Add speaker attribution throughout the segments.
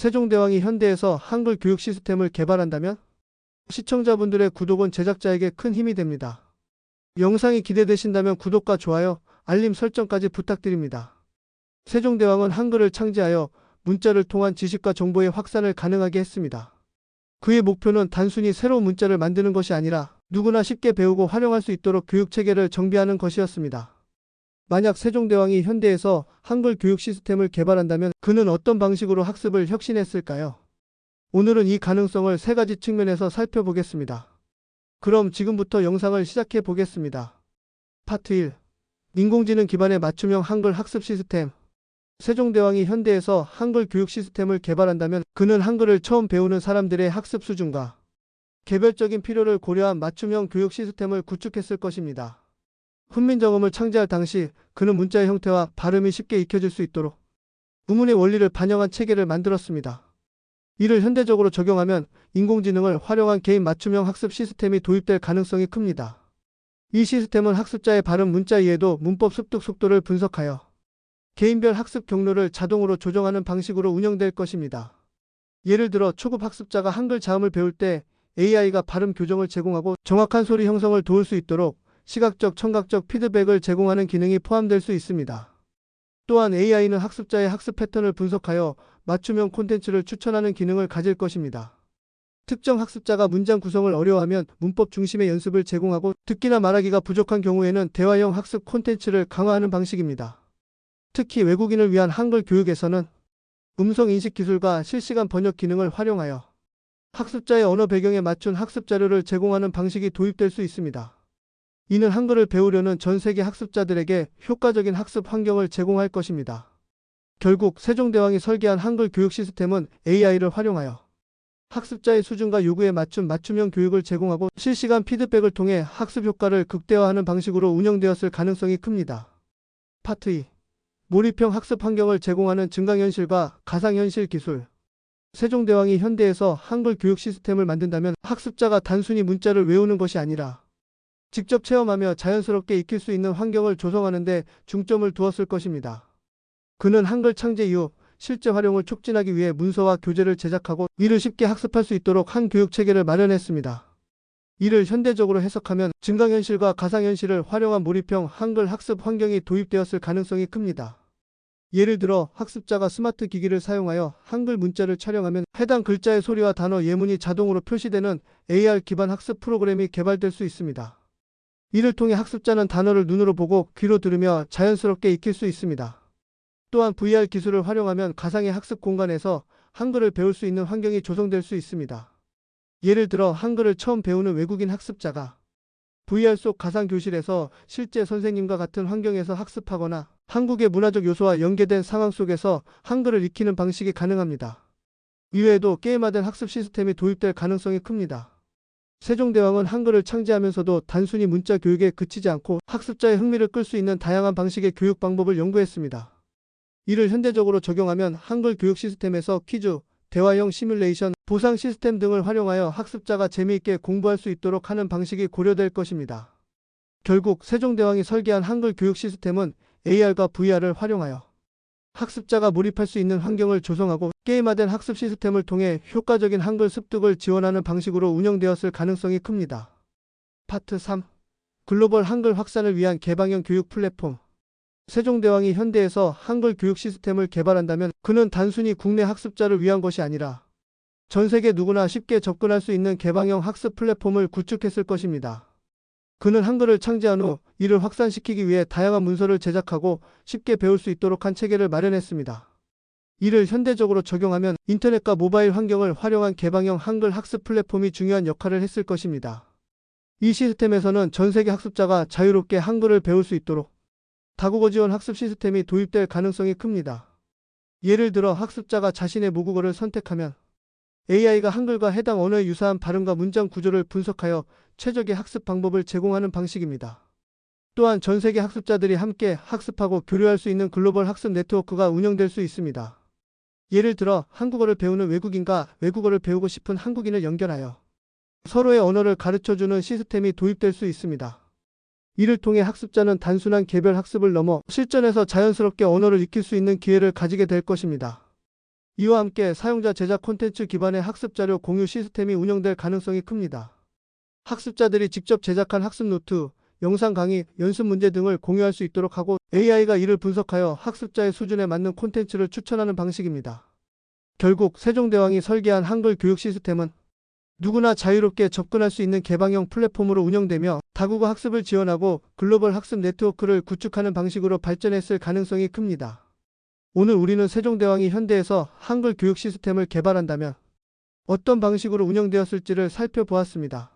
Speaker 1: 세종대왕이 현대에서 한글 교육 시스템을 개발한다면 시청자분들의 구독은 제작자에게 큰 힘이 됩니다. 영상이 기대되신다면 구독과 좋아요, 알림 설정까지 부탁드립니다. 세종대왕은 한글을 창제하여 문자를 통한 지식과 정보의 확산을 가능하게 했습니다. 그의 목표는 단순히 새로운 문자를 만드는 것이 아니라 누구나 쉽게 배우고 활용할 수 있도록 교육 체계를 정비하는 것이었습니다. 만약 세종대왕이 현대에서 한글 교육 시스템을 개발한다면 그는 어떤 방식으로 학습을 혁신했을까요? 오늘은 이 가능성을 세 가지 측면에서 살펴보겠습니다. 그럼 지금부터 영상을 시작해 보겠습니다. 파트 1. 인공지능 기반의 맞춤형 한글 학습 시스템. 세종대왕이 현대에서 한글 교육 시스템을 개발한다면 그는 한글을 처음 배우는 사람들의 학습 수준과 개별적인 필요를 고려한 맞춤형 교육 시스템을 구축했을 것입니다. 훈민정음을 창제할 당시 그는 문자의 형태와 발음이 쉽게 익혀질 수 있도록 우문의 원리를 반영한 체계를 만들었습니다. 이를 현대적으로 적용하면 인공지능을 활용한 개인 맞춤형 학습 시스템이 도입될 가능성이 큽니다. 이 시스템은 학습자의 발음 문자 이해도 문법 습득 속도를 분석하여 개인별 학습 경로를 자동으로 조정하는 방식으로 운영될 것입니다. 예를 들어 초급 학습자가 한글 자음을 배울 때 AI가 발음 교정을 제공하고 정확한 소리 형성을 도울 수 있도록 시각적, 청각적 피드백을 제공하는 기능이 포함될 수 있습니다. 또한 AI는 학습자의 학습 패턴을 분석하여 맞춤형 콘텐츠를 추천하는 기능을 가질 것입니다. 특정 학습자가 문장 구성을 어려워하면 문법 중심의 연습을 제공하고 듣기나 말하기가 부족한 경우에는 대화형 학습 콘텐츠를 강화하는 방식입니다. 특히 외국인을 위한 한글 교육에서는 음성 인식 기술과 실시간 번역 기능을 활용하여 학습자의 언어 배경에 맞춘 학습 자료를 제공하는 방식이 도입될 수 있습니다. 이는 한글을 배우려는 전 세계 학습자들에게 효과적인 학습 환경을 제공할 것입니다. 결국 세종대왕이 설계한 한글 교육 시스템은 AI를 활용하여 학습자의 수준과 요구에 맞춘 맞춤형 교육을 제공하고 실시간 피드백을 통해 학습 효과를 극대화하는 방식으로 운영되었을 가능성이 큽니다. 파트 2. 몰입형 학습 환경을 제공하는 증강현실과 가상현실 기술. 세종대왕이 현대에서 한글 교육 시스템을 만든다면 학습자가 단순히 문자를 외우는 것이 아니라 직접 체험하며 자연스럽게 익힐 수 있는 환경을 조성하는 데 중점을 두었을 것입니다. 그는 한글 창제 이후 실제 활용을 촉진하기 위해 문서와 교재를 제작하고 이를 쉽게 학습할 수 있도록 한 교육 체계를 마련했습니다. 이를 현대적으로 해석하면 증강현실과 가상현실을 활용한 몰입형 한글 학습 환경이 도입되었을 가능성이 큽니다. 예를 들어 학습자가 스마트 기기를 사용하여 한글 문자를 촬영하면 해당 글자의 소리와 단어 예문이 자동으로 표시되는 AR 기반 학습 프로그램이 개발될 수 있습니다. 이를 통해 학습자는 단어를 눈으로 보고 귀로 들으며 자연스럽게 익힐 수 있습니다. 또한 VR 기술을 활용하면 가상의 학습 공간에서 한글을 배울 수 있는 환경이 조성될 수 있습니다. 예를 들어 한글을 처음 배우는 외국인 학습자가 VR 속 가상 교실에서 실제 선생님과 같은 환경에서 학습하거나 한국의 문화적 요소와 연계된 상황 속에서 한글을 익히는 방식이 가능합니다. 이외에도 게임화된 학습 시스템이 도입될 가능성이 큽니다. 세종대왕은 한글을 창제하면서도 단순히 문자 교육에 그치지 않고 학습자의 흥미를 끌 수 있는 다양한 방식의 교육 방법을 연구했습니다. 이를 현대적으로 적용하면 한글 교육 시스템에서 퀴즈, 대화형 시뮬레이션, 보상 시스템 등을 활용하여 학습자가 재미있게 공부할 수 있도록 하는 방식이 고려될 것입니다. 결국 세종대왕이 설계한 한글 교육 시스템은 AR과 VR을 활용하여 학습자가 몰입할 수 있는 환경을 조성하고 게임화된 학습 시스템을 통해 효과적인 한글 습득을 지원하는 방식으로 운영되었을 가능성이 큽니다. 파트 3. 글로벌 한글 확산을 위한 개방형 교육 플랫폼. 세종대왕이 현대에서 한글 교육 시스템을 개발한다면 그는 단순히 국내 학습자를 위한 것이 아니라 전 세계 누구나 쉽게 접근할 수 있는 개방형 학습 플랫폼을 구축했을 것입니다. 그는 한글을 창제한 후 이를 확산시키기 위해 다양한 문서를 제작하고 쉽게 배울 수 있도록 한 체계를 마련했습니다. 이를 현대적으로 적용하면 인터넷과 모바일 환경을 활용한 개방형 한글 학습 플랫폼이 중요한 역할을 했을 것입니다. 이 시스템에서는 전 세계 학습자가 자유롭게 한글을 배울 수 있도록 다국어 지원 학습 시스템이 도입될 가능성이 큽니다. 예를 들어 학습자가 자신의 모국어를 선택하면 AI가 한글과 해당 언어의 유사한 발음과 문장 구조를 분석하여 최적의 학습 방법을 제공하는 방식입니다. 또한 전 세계 학습자들이 함께 학습하고 교류할 수 있는 글로벌 학습 네트워크가 운영될 수 있습니다. 예를 들어 한국어를 배우는 외국인과 외국어를 배우고 싶은 한국인을 연결하여 서로의 언어를 가르쳐주는 시스템이 도입될 수 있습니다. 이를 통해 학습자는 단순한 개별 학습을 넘어 실전에서 자연스럽게 언어를 익힐 수 있는 기회를 가지게 될 것입니다. 이와 함께 사용자 제작 콘텐츠 기반의 학습 자료 공유 시스템이 운영될 가능성이 큽니다. 학습자들이 직접 제작한 학습 노트, 영상 강의, 연습 문제 등을 공유할 수 있도록 하고 AI가 이를 분석하여 학습자의 수준에 맞는 콘텐츠를 추천하는 방식입니다. 결국 세종대왕이 설계한 한글 교육 시스템은 누구나 자유롭게 접근할 수 있는 개방형 플랫폼으로 운영되며 다국어 학습을 지원하고 글로벌 학습 네트워크를 구축하는 방식으로 발전했을 가능성이 큽니다. 오늘 우리는 세종대왕이 현대에서 한글 교육 시스템을 개발한다면 어떤 방식으로 운영되었을지를 살펴보았습니다.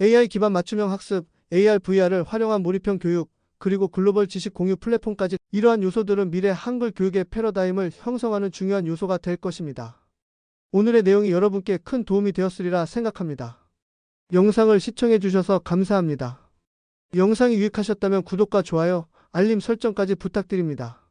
Speaker 1: AI 기반 맞춤형 학습, AR, VR을 활용한 몰입형 교육, 그리고 글로벌 지식 공유 플랫폼까지 이러한 요소들은 미래 한글 교육의 패러다임을 형성하는 중요한 요소가 될 것입니다. 오늘의 내용이 여러분께 큰 도움이 되었으리라 생각합니다. 영상을 시청해 주셔서 감사합니다. 영상이 유익하셨다면 구독과 좋아요, 알림 설정까지 부탁드립니다.